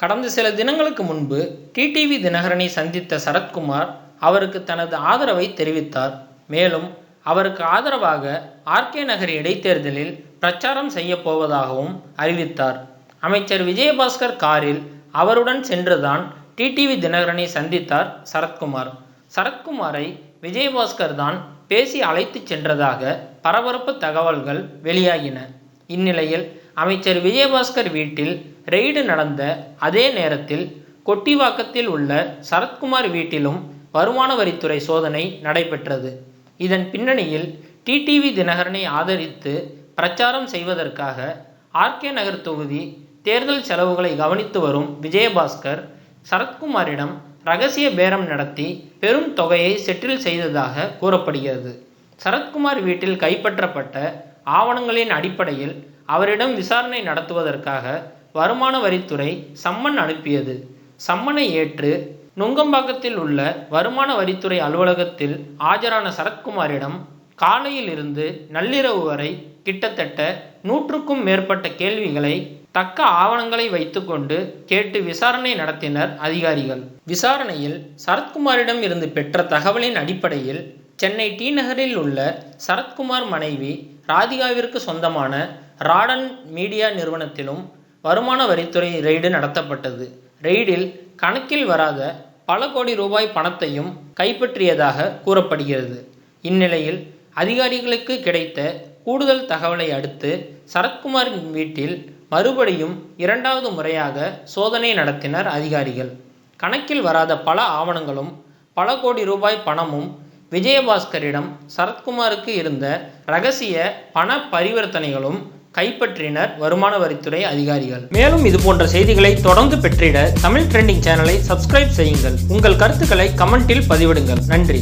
கடந்த சில தினங்களுக்கு முன்பு டிடிவி தினகரனை சந்தித்த சரத்குமார் அவருக்கு தனது ஆதரவை தெரிவித்தார். மேலும் அவருக்கு ஆதரவாக ஆர்கே நகர் இடைத்தேர்தலில் பிரச்சாரம் செய்யப் போவதாகவும் அறிவித்தார். அமைச்சர் விஜயபாஸ்கர் காரில் அவருடன் சென்றுதான் டிடிவி தினகரனை சந்தித்தார் சரத்குமார். சரத்குமாரை விஜயபாஸ்கர் தான் பேசி அழைத்துச் சென்றதாக பரபரப்பு தகவல்கள் வெளியாகின. இந்நிலையில் அமைச்சர் விஜயபாஸ்கர் வீட்டில் ரெய்டு நடந்த அதே நேரத்தில் கொட்டிவாக்கத்தில் உள்ள சரத்குமார் வீட்டிலும் வருமான வரித்துறை சோதனை நடைபெற்றது. இதன் பின்னணியில் டிடிவி தினகரனை ஆதரித்து பிரச்சாரம் செய்வதற்காக ஆர்கே நகர் தொகுதி தேர்தல் செலவுகளை கவனித்து வரும் விஜயபாஸ்கர் சரத்குமாரிடம் ரகசிய பேரம் நடத்தி பெரும் தொகையை செட்டில் செய்ததாக கூறப்படுகிறது. சரத்குமார் வீட்டில் கைப்பற்றப்பட்ட ஆவணங்களின் அடிப்படையில் அவரிடம் விசாரணை நடத்துவதற்காக வருமான வரித்துறை சம்மன் அனுப்பியது. சம்மனை ஏற்று நுங்கம்பாக்கத்தில் உள்ள வருமான வரித்துறை அலுவலகத்தில் ஆஜரான சரத்குமாரிடம் காலையில் இருந்து நள்ளிரவு வரை கிட்டத்தட்ட நூற்றுக்கும் மேற்பட்ட கேள்விகளை தக்க ஆவணங்களை வைத்துக்கொண்டு கேட்டு விசாரணை நடத்தினர் அதிகாரிகள். விசாரணையில் சரத்குமாரிடம் இருந்து பெற்ற தகவலின் அடிப்படையில் சென்னை டி நகரில் உள்ள சரத்குமார் மனைவி ராதிகாவிற்கு சொந்தமான ராடன் மீடியா நிறுவனத்திலும் வருமான வரித்துறை ரெய்டு நடத்தப்பட்டது. ரெய்டில் கணக்கில் வராத பல கோடி ரூபாய் பணத்தையும் கைப்பற்றியதாக கூறப்படுகிறது. இந்நிலையில் அதிகாரிகளுக்கு கிடைத்த கூடுதல் தகவலை அடுத்து சரத்குமாரின் வீட்டில் மறுபடியும் இரண்டாவது முறையாக சோதனை நடத்தினர் அதிகாரிகள். கணக்கில் வராத பல ஆவணங்களும் பல கோடி ரூபாய் பணமும் விஜயபாஸ்கரிடம் சரத்குமாருக்கு இருந்த ரகசிய பண பரிவர்த்தனைகளும் கைப்பற்றினர் வருமான வரித்துறை அதிகாரிகள். மேலும் இது போன்ற செய்திகளை தொடர்ந்து பெற்றிட தமிழ் ட்ரெண்டிங் சேனலை சப்ஸ்கிரைப் செய்யுங்கள். உங்கள் கருத்துக்களை கமெண்டில் பதிவிடுங்கள். நன்றி.